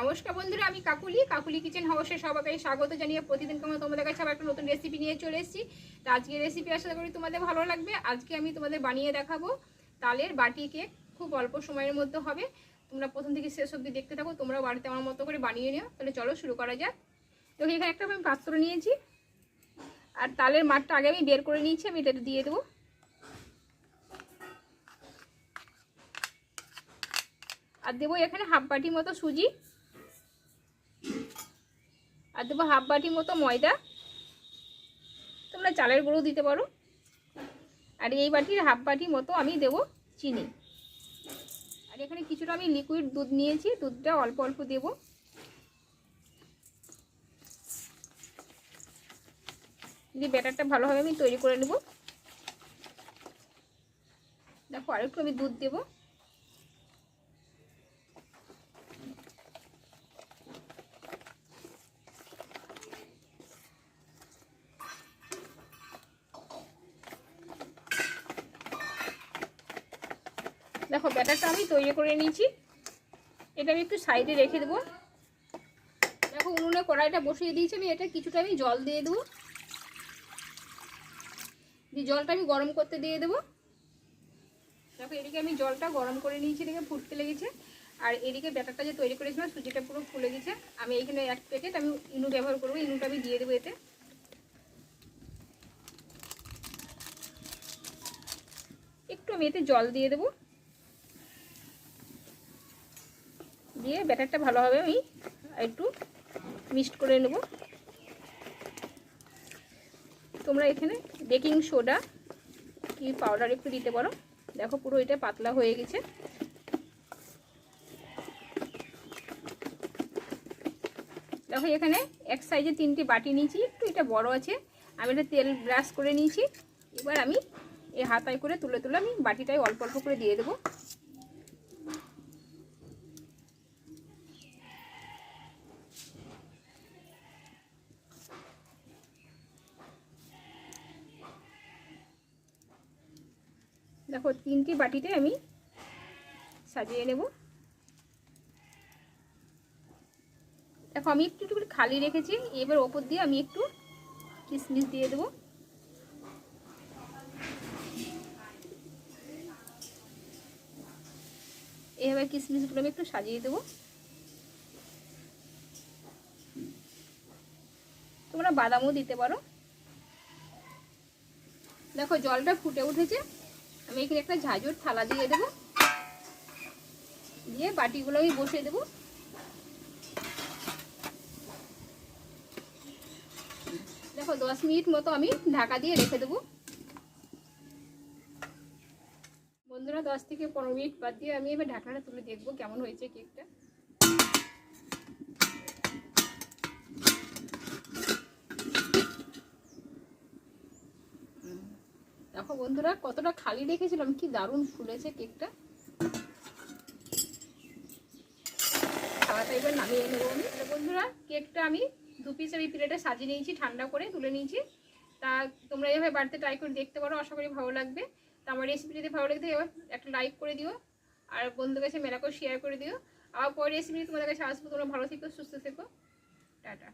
নমস্কার বন্ধুরা, আমি কাকুলি। কাকুলি কিচেন হাউসে সবাইকে স্বাগত জানিয়ে প্রতিদিন তোমার তোমাদের কাছে আবার একটা নতুন রেসিপি নিয়ে চলে এসেছি। তো আজকে রেসিপি আশা করি তোমাদের ভালো লাগবে। আজকে আমি তোমাদের বানিয়ে দেখাবো তালের বাটি কেক খুব অল্প সময়ের মধ্যে হবে। তোমরা প্রথম থেকে শেষ অবধি দেখতে থাকো তোমরা বাড়িতে আমার মতো করে বানিয়ে নিও। তাহলে চলো শুরু করা যাক। তো এখানে একটা আমি পাত্র নিয়েছি। আর তালের মাঠটা আগে আমি বের করে নিয়েছি, আমি এটা দিয়ে দেবো। আর দেবো এখানে হাফ বাটি মতো সুজি। আর দেবো হাফ বাটি মতো ময়দা। তোমরা চালের গুঁড়ো দিতে পারো। আর এই বাটির হাফ বাটি মতো আমি দেবো চিনি। আর এখানে কিছুটা আমি লিকুইড দুধ নিয়েছি, দুধটা অল্প অল্প দেব। দিয়ে ব্যাটারটা ভালোভাবে আমি তৈরি করে নেব। দেখো আরেকটু আমি দুধ দেবো। দেখো, ব্যাটারটা আমি তৈরি করে নিয়েছি। এটা আমি একটু সাইডে রেখে দেবো। দেখো, উনুনে কড়াইটা বসিয়ে দিয়েছি আমি, এটা কিছুটা আমি জল দিয়ে দেবো। দিয়ে জলটা আমি গরম করতে দিয়ে দেবো। দেখো, এদিকে আমি জলটা গরম করে নিয়েছি এদিকে ফুটতে লেগেছে। আর এদিকে ব্যাটারটা যে তৈরি করেছিলাম, সুজিটা পুরো ফুলে গেছে। আমি এখানে এক প্যাকেট আমি ইনু ব্যবহার করব, ইনুটা আমি দিয়ে দেবো এতে। একটু আমি এতে জল দিয়ে দেবো। দিয়ে ব্যাটারটা ভালোভাবে আমি একটু মিক্সড করে নেব। তোমরা এখানে বেকিং সোডা কি পাউডার একটু দিতে পারো। দেখো পুরো এটা পাতলা হয়ে গেছে। দেখো এখানে এক সাইজে তিনটি বাটি নিয়েছি, একটু এটা বড় আছে। আমি এটা তেল ব্রাশ করে নিয়েছি। এবার আমি এই হাতায় করে তুলে তুলে আমি বাটিটায় অল্প অল্প করে দিয়ে দেবো। দেখো, তিনটি বাটিতে আমি সাজিয়ে নেব। দেখো, আমি একটু একটু খালি রেখেছি, এবার ওপর দিয়ে আমি একটু কিশমিশ দিয়ে দেবো। এভাবে কিশমিশগুলো আমি একটু সাজিয়ে দেবো। তোমরা বাদামও দিতে পারো। দেখো, জলটা ফুটে উঠেছে। আমি এখানে একটা ঝাঁঝর থালা দিয়ে দেবো। দিয়ে বাটিগুলো আমি বসিয়ে দেবো। দেখো, দশ মিনিট মতো আমি ঢাকা দিয়ে রেখে দেবো। বন্ধুরা, দশ থেকে পনেরো মিনিট বাদ দিয়ে আমি এবার ঢাকাটা তুলে দেখব কেমন হয়েছে কেকটা। দেখো বন্ধুরা, কতটা খালি রেখেছিলাম, কি দারুণ ফুলেছে কেকটা। খাওয়াটা এবার নামিয়ে নেব আমি। বন্ধুরা, কেকটা আমি দু পিস আমি প্লেটে সাজিয়ে নিয়েছি, ঠান্ডা করে তুলে নিয়েছি। তা তোমরা এভাবে বাড়িতে ট্রাই করে দেখতে পারো, আশা করি ভালো লাগবে। তা আমার রেসিপি যদি ভালো লাগবে এবার একটা লাইক করে দিও, আর বন্ধুদের কাছে মেলা করে শেয়ার করে দিও। আবার পরে রেসিপি তোমাদের কাছে আসব। তোমরা ভালো থেকো, সুস্থ থেকো। টাটা।